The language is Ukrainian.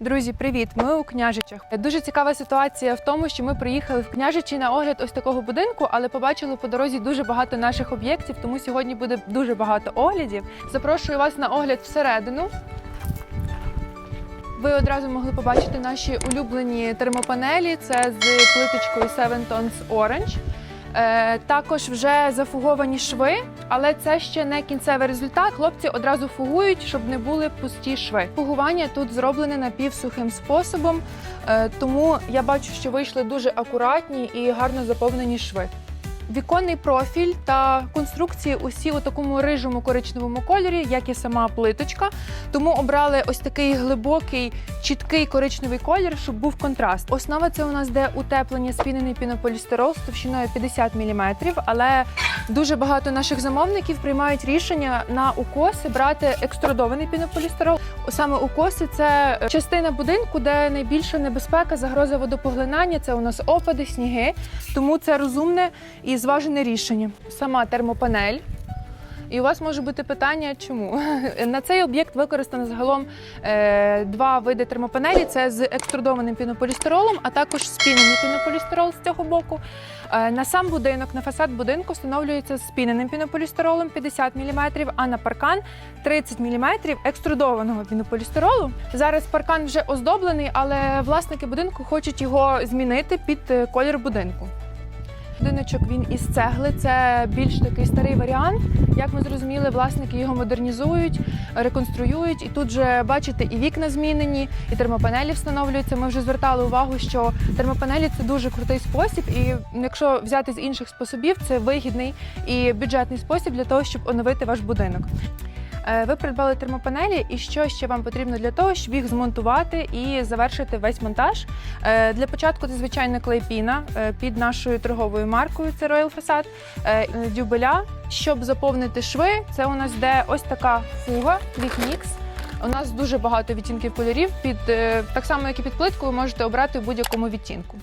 Друзі, привіт! Ми у княжичах. Дуже цікава ситуація в тому, що ми приїхали в княжичі на огляд ось такого будинку, але побачили по дорозі дуже багато наших об'єктів, тому сьогодні буде дуже багато оглядів. Запрошую вас на огляд всередину. Ви одразу могли побачити наші улюблені термопанелі. Це з плиточкою Seven Tones Orange. Е, також вже зафуговані шви, але це ще не кінцевий результат. Хлопці одразу фугують, щоб не були пусті шви. Фугування тут зроблене напівсухим способом, е, тому я бачу, що вийшли дуже акуратні і гарно заповнені шви. Віконний профіль та конструкції усі у такому рижому коричневому кольорі, як і сама плиточка. Тому обрали ось такий глибокий, чіткий коричневий колір, щоб був контраст. Основа це у нас де утеплення спінений пінополістирол з товщиною 50 мм, але дуже багато наших замовників приймають рішення на укоси брати екструдований пінополістирол. Саме укоси це частина будинку, де найбільша небезпека, загроза водопоглинання. Це у нас опади, сніги. Тому це розумне і зважене рішення. Сама термопанель. І у вас може бути питання, чому на цей об'єкт використано загалом е, два види термопанелі: це з екструдованим пінополістиролом, а також спінений пінополістирол з цього боку. Е, на сам будинок, на фасад будинку встановлюється спіненим пінополістиролом 50 мм, а на паркан 30 мм екструдованого пінополістиролу. Зараз паркан вже оздоблений, але власники будинку хочуть його змінити під е, колір будинку. Будиночок він із цегли. Це більш такий старий варіант. Як ми зрозуміли, власники його модернізують, реконструюють. І тут же бачите, і вікна змінені, і термопанелі встановлюються. Ми вже звертали увагу, що термопанелі це дуже крутий спосіб. І якщо взяти з інших способів, це вигідний і бюджетний спосіб для того, щоб оновити ваш будинок. Е, Ви придбали термопанелі, і що ще вам потрібно для того, щоб їх змонтувати і завершити весь монтаж? Е, Для початку це звичайно клейпіна е, під нашою торговою маркою. Це Royal Facade. Дюбеля. Щоб заповнити шви, це у нас йде ось така фуга Mix. У нас дуже багато відтінків кольорів. Під так само, як і під плитку, ви можете обрати в будь-якому відтінку.